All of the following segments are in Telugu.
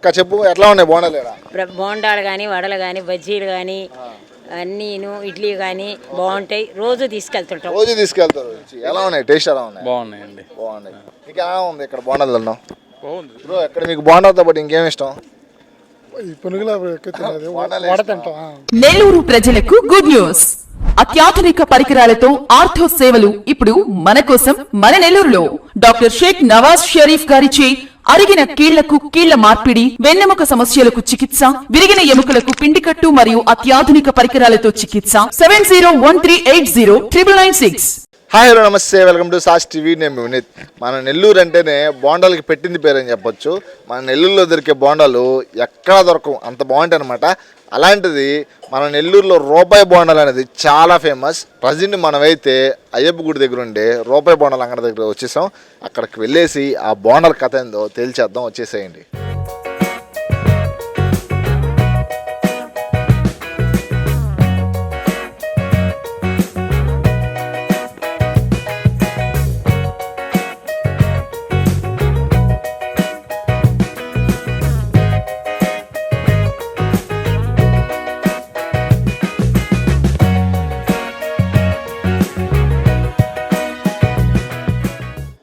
అక్క చెప్పు ఎట్లా ఉన్నాయి బోండాలు ఈడ? ప్ర- బోండాలు కానీ వడలు కానీ బజ్జీలు కానీ అన్నీను ఇడ్లీ కానీ బాగుంటాయి. రోజు తీసుకెళ్తుంటాం. రోజు తీసుకెళ్తారు. ఎలా ఉన్నాయి? టేస్ట్ ఎలా ఉన్నాయి? బాగున్నాయండి. బాగున్నాయి. ఇంకా ఎలా ఉంది ఇక్కడ బోండాలు తిన్నాం బాగుంది. బ్రో ఇక్కడ మీకు బోండాలతో పాటు ఇంకేం ఇష్టం? ఈ పునుగుల ఎక్కువ తినేది. వడలు వడ ఇష్టమా? తింటాం ఆ. నెల్లూరు ప్రజలకు గుడ్ న్యూస్. అత్యాధునిక పరికరాలతో ఆర్థో సేవలు ఇప్పుడు మన కోసం మన నెల్లూరులో. డాక్టర్ షేక్ నవాజ్ షరీఫ్ గారిచే అరిగిన కీళ్ళకు కీళ్ళ మార్పిడి వెన్నెముక సమస్యలకు చికిత్స విరిగిన ఎముకలకు పిండికట్టు మరియు అత్యాధునిక పరికరాలతో చికిత్స. Seven zero one three eight zero triple nine six. Hi hello నమస్తే వెల్కమ్ టు సాస్ టీవీ. నేను వినీత్. మన నెల్లూరు అంటేనే బోండాలకి పెట్టింది పేరు అని చెప్పొచ్చు. మన నెల్లూరులో దొరికే బోండాలు ఎక్కడా దొరకవు. అంత బాగుంటాయి అనమాట అలాంటిది మన నెల్లూరులో రూపాయి బోండాలు అనేది చాలా ఫేమస్. ప్రజెంట్ మనమైతే అయ్యప్ప గుడి దగ్గర ఉండే రూపాయి బోండాలు అంగడి దగ్గర వచ్చేసాం. అక్కడికి వెళ్ళేసి ఆ బోండాల కథ ఏందో తేల్చేద్దాం. వచ్చేసేయండి.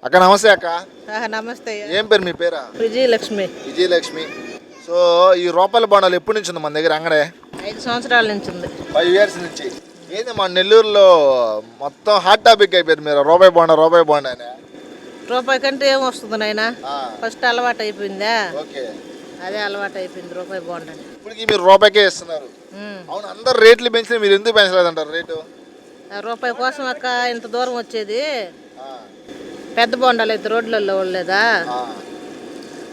అక్క నమస్తే అక్క. నమస్తే ఏం పేరు మీ పేరా? విజయలక్ష్మి. విజయలక్ష్మి. సో ఈ రూపాయల బోండాలు ఎప్పటి నుంచి ఉంది మన దగ్గర అంగడే? ఐదు సంవత్సరాల నుంచి ఉంది. ఫైవ్ ఇయర్స్ నుంచి. ఏంది మా నెల్లూరులో మొత్తం హాట్ టాపిక్ అయిపోయింది మీరు. రూపాయి బోండా రూపాయి బోండా అని. రూపాయి కంటే ఏం వస్తుంది నాయన? ఫస్ట్ అలవాటు అయిపోయిందా? ఓకే. అదే అలవాటు అయిపోయింది రూపాయి బాగుండని ఇప్పటికి మీరు రూపాయికే ఇస్తున్నారు. అవును అందరు రేట్లు పెంచిన మీరు ఎందుకు పెంచలేదంటారు రేటు? రూపాయి కోసం అక్క ఇంత దూరం వచ్చేది. పెద్ద బొండాలు అయితే రోడ్లలో ఉండలేదా.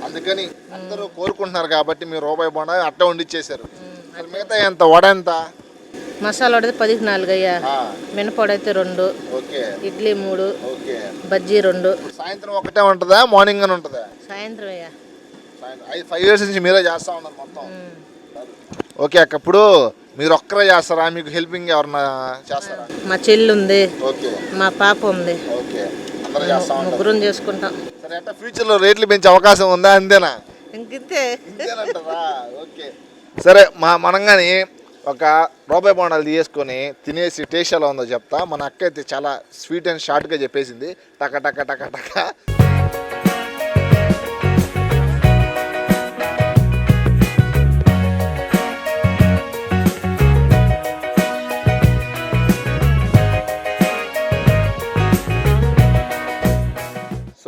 అందుకని అందరూ కోరుకుంటున్నారు కాబట్టి మీరు రూపాయి బోండా అట్ట వండిచ్చేసారు మిగతా ఎంత? వడ ఎంత? మసాలా వడది పదికి నాలుగు అయ్యా. మినపొడి అయితే రెండు. ఓకే. ఇడ్లీ మూడు. ఓకే. బజ్జీ రెండు. సాయంత్రం ఒకటే ఉంటుందా? మార్నింగ్ అని ఉంటుందా? సాయంత్రం అయ్యా. ఫైవ్ ఇయర్స్ నుంచి మీరే చేస్తా ఉన్నారు మొత్తం. ఓకే అక్క ఇప్పుడు మీరు ఒక్కరే చేస్తారా? మీకు హెల్పింగ్ ఎవరన్నా చేస్తారా? మా చెల్లి ఉంది ఓకే. మా పాప ఉంది. అందరూ చేస్తా ఉంటారు ముగ్గురం చేసుకుంటాం. సరే అట్లా ఫ్యూచర్లో రేట్లు పెంచే అవకాశం ఉందా? అంతేనా? ఇంకింతే. ఇంతేనంటారా ఓకే. సరే మా మనం కానీ ఒక రూపాయి బొండాలు తీసుకొని తినేసి టేస్ట్ ఎలా ఉందో చెప్తా. మన అక్క అయితే చాలా స్వీట్ అండ్ షార్ట్గా చెప్పేసింది. టక టక టక టక.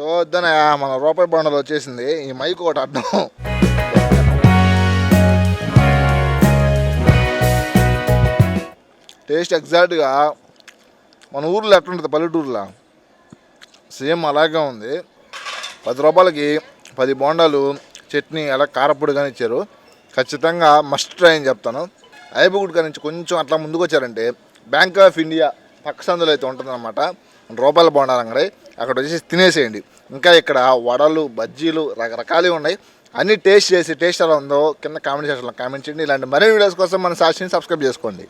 సో వద్దన మన రూపాయి బండలు వచ్చేసింది. ఈ మైక్ ఒకటి అడ్డం. టేస్ట్ ఎగ్జాక్ట్గా మన ఊర్లో ఎట్లుంటుంది పల్లెటూరులో? సేమ్ అలాగే ఉంది. పది రూపాయలకి పది బోండాలు చట్నీ అలా కారపొడి కానీ ఇచ్చారు. ఖచ్చితంగా మస్ట్ ట్రై అని చెప్తాను. ఐబుగుడ్ నుంచి కొంచెం అట్లా ముందుకు వచ్చారంటే బ్యాంక్ ఆఫ్ ఇండియా పక్క సందులో అయితే ఉంటుందన్నమాట. రూపాయల బోండాలు అంగడి అక్కడ వచ్చేసి తినేసేయండి. ఇంకా ఇక్కడ వడలు బజ్జీలు రకరకాలు ఉన్నాయి. అన్ని టేస్ట్ చేసి టేస్ట్ ఎలా ఉందో కింద కామెంట్ సెక్షన్లో కామెంట్ చేయండి. ఇలాంటి మరిన్ని వీడియోస్ కోసం మన సాక్షిని సబ్స్క్రైబ్ చేసుకోండి.